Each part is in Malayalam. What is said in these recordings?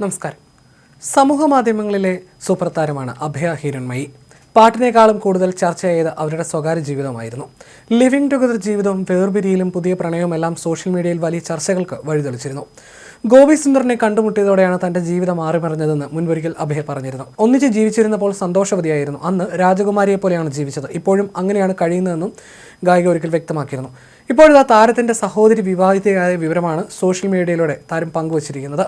നമസ്കാരം. സമൂഹ മാധ്യമങ്ങളിലെ സൂപ്പർ താരമാണ് അഭയ ഹിരൺമയി. പാട്ടിനേക്കാളും കൂടുതൽ ചർച്ച ചെയ്ത് അവരുടെ സ്വകാര്യ ജീവിതമായിരുന്നു. ലിവിംഗ് ടുഗദർ ജീവിതവും വേർപിരിയിലും പുതിയ പ്രണയവും എല്ലാം സോഷ്യൽ മീഡിയയിൽ വലിയ ചർച്ചകൾക്ക് വഴിതെളിച്ചിരുന്നു. ഗോപി സുന്ദറിനെ കണ്ടുമുട്ടിയതോടെയാണ് തന്റെ ജീവിതം മാറിമറിഞ്ഞതെന്ന് മുൻപൊരിക്കൽ അഭയ പറഞ്ഞിരുന്നു. ഒന്നിച്ച് ജീവിച്ചിരുന്നപ്പോൾ സന്തോഷവതിയായിരുന്നു. അന്ന് രാജകുമാരിയെ പോലെയാണ് ജീവിച്ചത്. ഇപ്പോഴും അങ്ങനെയാണ് കഴിയുന്നതെന്നും ഗായിക ഒരിക്കൽ വ്യക്തമാക്കിയിരുന്നു. ഇപ്പോഴത്തെ താരത്തിന്റെ സഹോദരി വിവാഹിതയായ വിവരമാണ് സോഷ്യൽ മീഡിയയിലൂടെ താരം പങ്കുവച്ചിരിക്കുന്നത്.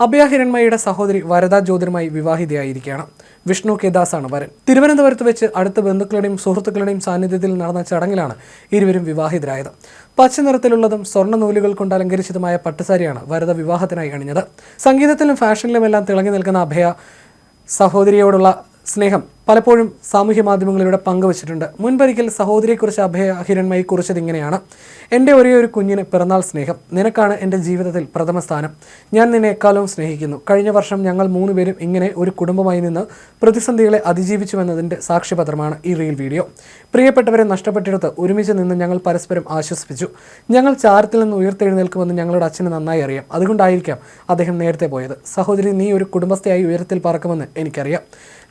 അഭയ ഹിരൺമയുടെ സഹോദരി വരദ ജ്യോതിരുമായി വിവാഹിതയായിരിക്കുകയാണ്. വിഷ്ണു കേദാസ് ആണ് വരൻ. തിരുവനന്തപുരത്ത് വെച്ച് അടുത്ത ബന്ധുക്കളുടെയും സുഹൃത്തുക്കളുടെയും സാന്നിധ്യത്തിൽ നടന്ന ചടങ്ങിലാണ് ഇരുവരും വിവാഹിതരായത്. പച്ച നിറത്തിലുള്ളതും സ്വർണ നൂലുകൾ കൊണ്ട് അലങ്കരിച്ചതുമായ പട്ടുസാരിയാണ് വരദ വിവാഹത്തിനായി അണിഞ്ഞത്. സംഗീതത്തിലും ഫാഷനിലുമെല്ലാം തിളങ്ങി നിൽക്കുന്ന അഭയ സഹോദരിയോടുള്ള സ്നേഹം പലപ്പോഴും സാമൂഹ്യ മാധ്യമങ്ങളിലൂടെ പങ്കുവച്ചിട്ടുണ്ട്. മുൻപൊരിക്കൽ സഹോദരിയെക്കുറിച്ച് അഭയ ഹിരൺമയി കുറിച്ചത് ഇങ്ങനെയാണ്. എന്റെ ഒരേ ഒരു കുഞ്ഞിന് പിറന്നാൾ സ്നേഹം. നിനക്കാണ് എന്റെ ജീവിതത്തിൽ പ്രഥമ സ്ഥാനം. ഞാൻ നിന്നെ എക്കാലവും സ്നേഹിക്കുന്നു. കഴിഞ്ഞ വർഷം ഞങ്ങൾ മൂന്നുപേരും ഇങ്ങനെ ഒരു കുടുംബമായി നിന്ന് പ്രതിസന്ധികളെ അതിജീവിച്ചുവെന്നതിന്റെ സാക്ഷ്യപത്രമാണ് ഈ റീൽ വീഡിയോ. പ്രിയപ്പെട്ടവരെ നഷ്ടപ്പെട്ടിടത്ത് ഒരുമിച്ച് നിന്ന് ഞങ്ങൾ പരസ്പരം ആശ്വസിപ്പിച്ചു. ഞങ്ങൾ ചാരത്തിൽ നിന്ന് ഉയർത്തെഴുന്നേൽക്കുമെന്ന് ഞങ്ങളുടെ അച്ഛന് നന്നായി അറിയാം. അതുകൊണ്ടായിരിക്കാം അദ്ദേഹം നേരത്തെ പോയത്. സഹോദരി നീ ഒരു കുടുംബസ്ഥയായി ഉയരത്തിൽ പറക്കുമെന്ന് എനിക്കറിയാം.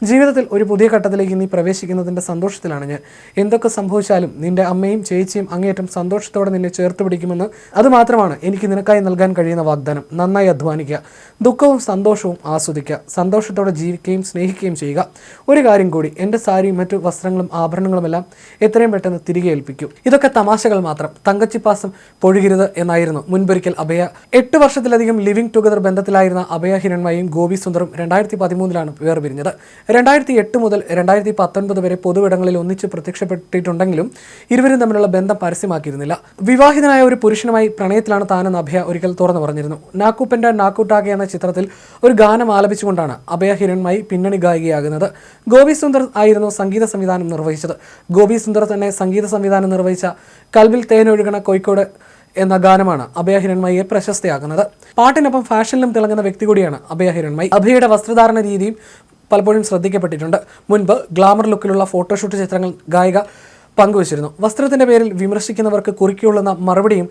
ജീവിതത്തിൽ ഒരു പുതിയ ഘട്ടത്തിലേക്ക് നീ പ്രവേശിക്കുന്നതിന്റെ സന്തോഷത്തിലാണ് ഞാൻ. എന്തൊക്കെ സംഭവിച്ചാലും നിന്റെ അമ്മയും ചേച്ചിയും അങ്ങേയറ്റം സന്തോഷത്തോടെ നിന്നെ ചേർത്ത് പിടിക്കുമെന്ന് അതുമാത്രമാണ് എനിക്ക് നിനക്കായി നൽകാൻ കഴിയുന്ന വാഗ്ദാനം. നന്നായി അധ്വാനിക്കുക. ദുഃഖവും സന്തോഷവും ആസ്വദിക്കുക. സന്തോഷത്തോടെ ജീവിക്കുകയും സ്നേഹിക്കുകയും ചെയ്യുക. ഒരു കാര്യം കൂടി എന്റെ സാരിയും മറ്റു വസ്ത്രങ്ങളും ആഭരണങ്ങളുമെല്ലാം എത്രയും പെട്ടെന്ന് തിരികെ ഏൽപ്പിക്കൂ. ഇതൊക്കെ തമാശകൾ മാത്രം. തങ്കച്ചിപ്പാസം പൊഴുകരുത് എന്നായിരുന്നു മുൻപൊരിക്കൽ അഭയ. എട്ട് വർഷത്തിലധികം ലിവിംഗ് ടുഗദർ ബന്ധത്തിലായിരുന്ന അഭയ ഹിരൺമയും ഗോപി സുന്ദറും രണ്ടായിരത്തി പതിമൂന്നിലാണ് വേർപിരിഞ്ഞത്. രണ്ടായിരത്തി എട്ട് മുതൽ രണ്ടായിരത്തി പത്തൊൻപത് വരെ പൊതുവിടങ്ങളിൽ ഒന്നിച്ച് പ്രത്യക്ഷപ്പെട്ടിട്ടുണ്ടെങ്കിലും ഇരുവരും തമ്മിലുള്ള ബന്ധം പരസ്യമാക്കിയിരുന്നില്ല. വിവാഹിതനായ ഒരു പുരുഷനുമായി പ്രണയത്തിലാണ് താനെന്ന് അഭയ ഒരിക്കൽ തുറന്നു പറഞ്ഞിരുന്നു. നാക്കുപ്പന്റെ നാക്കുട്ടാകെ എന്ന ചിത്രത്തിൽ ഒരു ഗാനം ആലപിച്ചുകൊണ്ടാണ് അഭയ ഹിരൺമായി പിന്നണി ഗായികയാകുന്നത്. ഗോപി സുന്ദർ ആയിരുന്നു സംഗീത സംവിധാനം നിർവഹിച്ചത്. ഗോപി സുന്ദർ തന്നെ സംഗീത സംവിധാനം നിർവഹിച്ച കൽവിൽ തേനൊഴുകണ കോഴിക്കോട് എന്ന ഗാനമാണ് അഭയ ഹിരൺമയെ പ്രശസ്തയാക്കുന്നത്. പാട്ടിനൊപ്പം ഫാഷനിലും തിളങ്ങുന്ന വ്യക്തി കൂടിയാണ് അഭയ ഹിരൺമൈ അഭയയുടെ വസ്ത്രധാരണ രീതിയും പലപ്പോഴും ശ്രദ്ധിക്കപ്പെട്ടിട്ടുണ്ട്. മുൻപ് ഗ്ലാമർ ലുക്കിലുള്ള ഫോട്ടോഷൂട്ട് ചിത്രങ്ങൾ ഗായിക പങ്കുവച്ചിരുന്നു. വസ്ത്രത്തിന്റെ പേരിൽ വിമർശിക്കുന്നവർക്ക് കുറുക്കിയുള്ള മറുപടിയും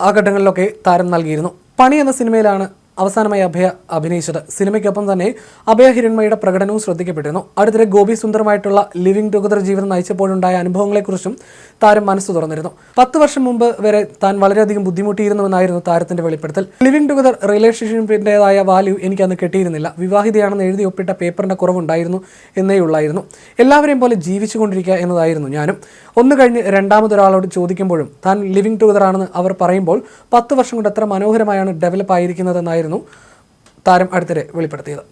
ആ ഘട്ടങ്ങളിലൊക്കെ താരം നൽകിയിരുന്നു. പണി എന്ന സിനിമയിലാണ് അവസാനമായി അഭയ അഭിനയിച്ചത്. സിനിമയ്ക്കൊപ്പം തന്നെ അഭയ ഹിരൺമയുടെ പ്രകടനവും ശ്രദ്ധിക്കപ്പെട്ടിരുന്നു. അടുത്തിടെ ഗോപി സുന്ദറുമായിട്ടുള്ള ലിവിംഗ് ടുഗദർ ജീവിതം നയിച്ചപ്പോഴുണ്ടായ അനുഭവങ്ങളെക്കുറിച്ചും താരം മനസ്സ് തുറന്നിരുന്നു. പത്ത് വർഷം മുമ്പ് വരെ താൻ വളരെയധികം ബുദ്ധിമുട്ടിയിരുന്നുവെന്നായിരുന്നു താരത്തിന്റെ വെളിപ്പെടുത്തൽ. ലിവിംഗ് ടുഗദർ റിലേഷൻഷിപ്പിന്റെതായ വാല്യൂ എനിക്ക് അന്ന് കിട്ടിയിരുന്നില്ല. വിവാഹിതയാണെന്ന് എഴുതി ഒപ്പിട്ട പേപ്പറിന്റെ കുറവുണ്ടായിരുന്നു എന്നേ ഉള്ളായിരുന്നു. എല്ലാവരെയും പോലെ ജീവിച്ചുകൊണ്ടിരിക്കുക എന്നതായിരുന്നു ഞാനും. ഒന്ന് കഴിഞ്ഞ് രണ്ടാമതൊരാളോട് ചോദിക്കുമ്പോഴും താൻ ലിവിംഗ് ടുഗദർ ആണെന്ന് അവർ പറയുമ്പോൾ പത്ത് വർഷം കൊണ്ട് എത്ര മനോഹരമായാണ് ഡെവലപ്പ് ആയിരിക്കുന്നതെന്നായിരുന്നു താരം അടുത്തിടെ വെളിപ്പെടുത്തിയത്.